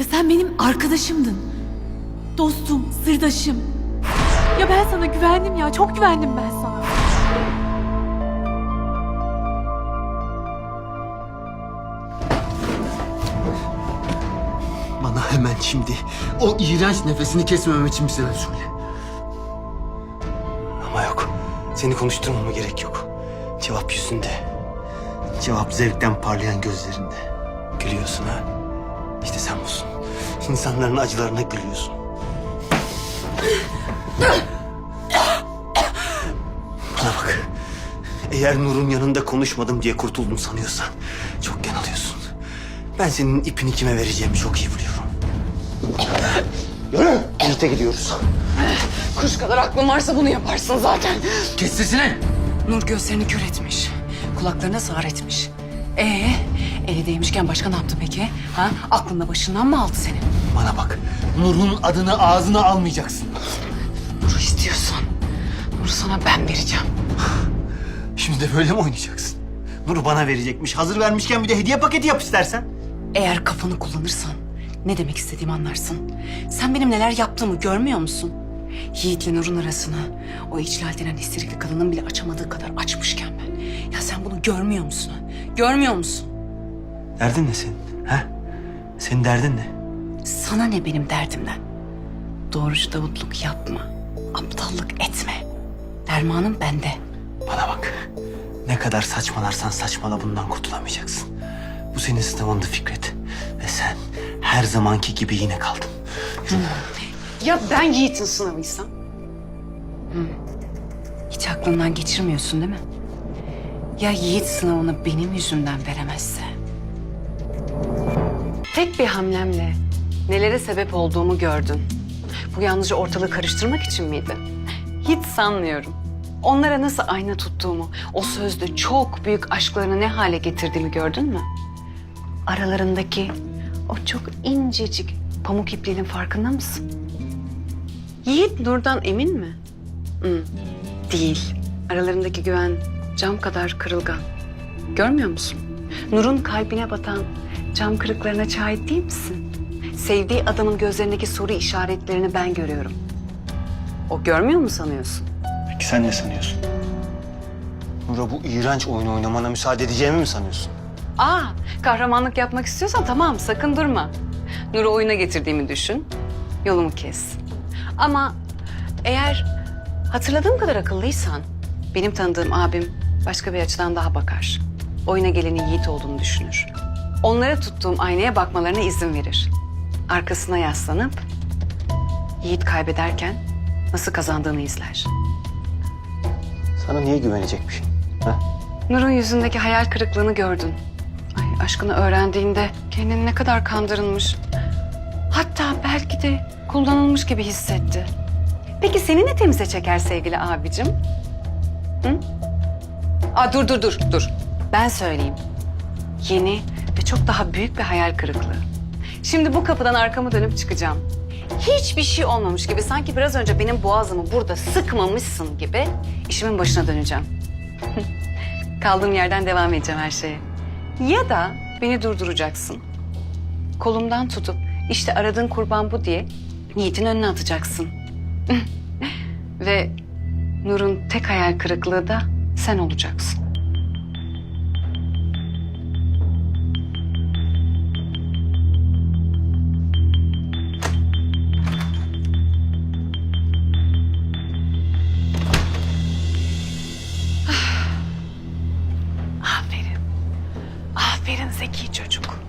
Ya sen benim arkadaşımdın. Dostum, sırdaşım. Ya ben sana güvendim ya. Çok güvendim ben sana. Bana hemen şimdi o iğrenç nefesini kesmemem için bir sebep söyle. Ama yok. Seni konuşturmama gerek yok. Cevap yüzünde. Cevap zevkten parlayan gözlerinde. Gülüyorsun ha. İşte sen busun. İnsanların acılarına gülüyorsun. Bana bak. Eğer Nur'un yanında konuşmadım diye kurtuldum sanıyorsan çok yanılıyorsun. Ben senin ipini kime vereceğimi çok iyi biliyorum. Yürü. Birlikte gidiyoruz. Kuş kadar aklın varsa bunu yaparsın zaten. Kes sesini. Nur gözlerini kör etmiş. Kulaklarına sağır etmiş. Ee, eli değmişken başka ne yaptı peki? Ha? Aklında başından mı aldı senin? Bana bak. Nur'un adını ağzına almayacaksın. Nur'u istiyorsan, Nur'u sana ben vereceğim. Şimdi de böyle mi oynayacaksın? Nur'u bana verecekmiş. Hazır vermişken bir de hediye paketi yap istersen. Eğer kafanı kullanırsan ne demek istediğimi anlarsın. Sen benim neler yaptığımı görmüyor musun? Yiğit'le Nur'un arasını o içlal denen histerikli kadının bile açamadığı kadar açmışken ben. Ya sen bunu görmüyor musun? Görmüyor musun? Derdin ne senin? Ha? Senin derdin ne? Sana ne benim derdimden? Doğrucu davutluk yapma. Aptallık etme. Dermanım bende. Bana bak. Ne kadar saçmalarsan saçmala bundan kurtulamayacaksın. Bu senin sınavındı Fikret. Ve sen her zamanki gibi yine kaldın. Yürü. Ya ben Yiğit'in sınavıysam? Hı. Hiç aklından geçirmiyorsun değil mi? Ya Yiğit sınavını benim yüzümden veremezse? Tek bir hamlemle nelere sebep olduğumu gördün. Bu yalnızca ortalığı karıştırmak için miydi? Hiç sanmıyorum. Onlara nasıl ayna tuttuğumu, o sözde çok büyük aşklarını ne hale getirdiğimi gördün mü? Aralarındaki o çok incecik pamuk ipliğinin farkında mısın? Yiğit Nur'dan emin mi? Hı, değil. Aralarındaki güven cam kadar kırılgan. Görmüyor musun? Nur'un kalbine batan cam kırıklarına şahit değil misin? Sevdiği adamın gözlerindeki soru işaretlerini ben görüyorum. O görmüyor mu sanıyorsun? Peki sen ne sanıyorsun? Nur'a bu iğrenç oyunu oynamana müsaade edeceğimi mi sanıyorsun? Aa, kahramanlık yapmak istiyorsan tamam sakın durma. Nur'u oyuna getirdiğimi düşün. Yolumu kes. Ama eğer hatırladığım kadar akıllıysan benim tanıdığım abim başka bir açıdan daha bakar. Oyuna gelenin Yiğit olduğunu düşünür. Onlara tuttuğum aynaya bakmalarına izin verir. Arkasına yaslanıp Yiğit kaybederken nasıl kazandığını izler. Sana niye güvenecekmişim? Ha? Nur'un yüzündeki hayal kırıklığını gördün. Ay aşkını öğrendiğinde kendini ne kadar kandırılmış. Hatta belki de kullanılmış gibi hissetti. Peki seni ne temize çeker sevgili abicim? Hı? Aa, dur dur dur dur. Ben söyleyeyim. Yeni ve çok daha büyük bir hayal kırıklığı. Şimdi bu kapıdan arkamı dönüp çıkacağım. Hiçbir şey olmamış gibi sanki biraz önce benim boğazımı burada sıkmamışsın gibi işimin başına döneceğim. Kaldığım yerden devam edeceğim her şeye. Ya da beni durduracaksın. Kolumdan tutup işte aradığın kurban bu diye Yiğit'in önüne atacaksın. Ve Nur'un tek hayal kırıklığı da sen olacaksın. zeki çocuk.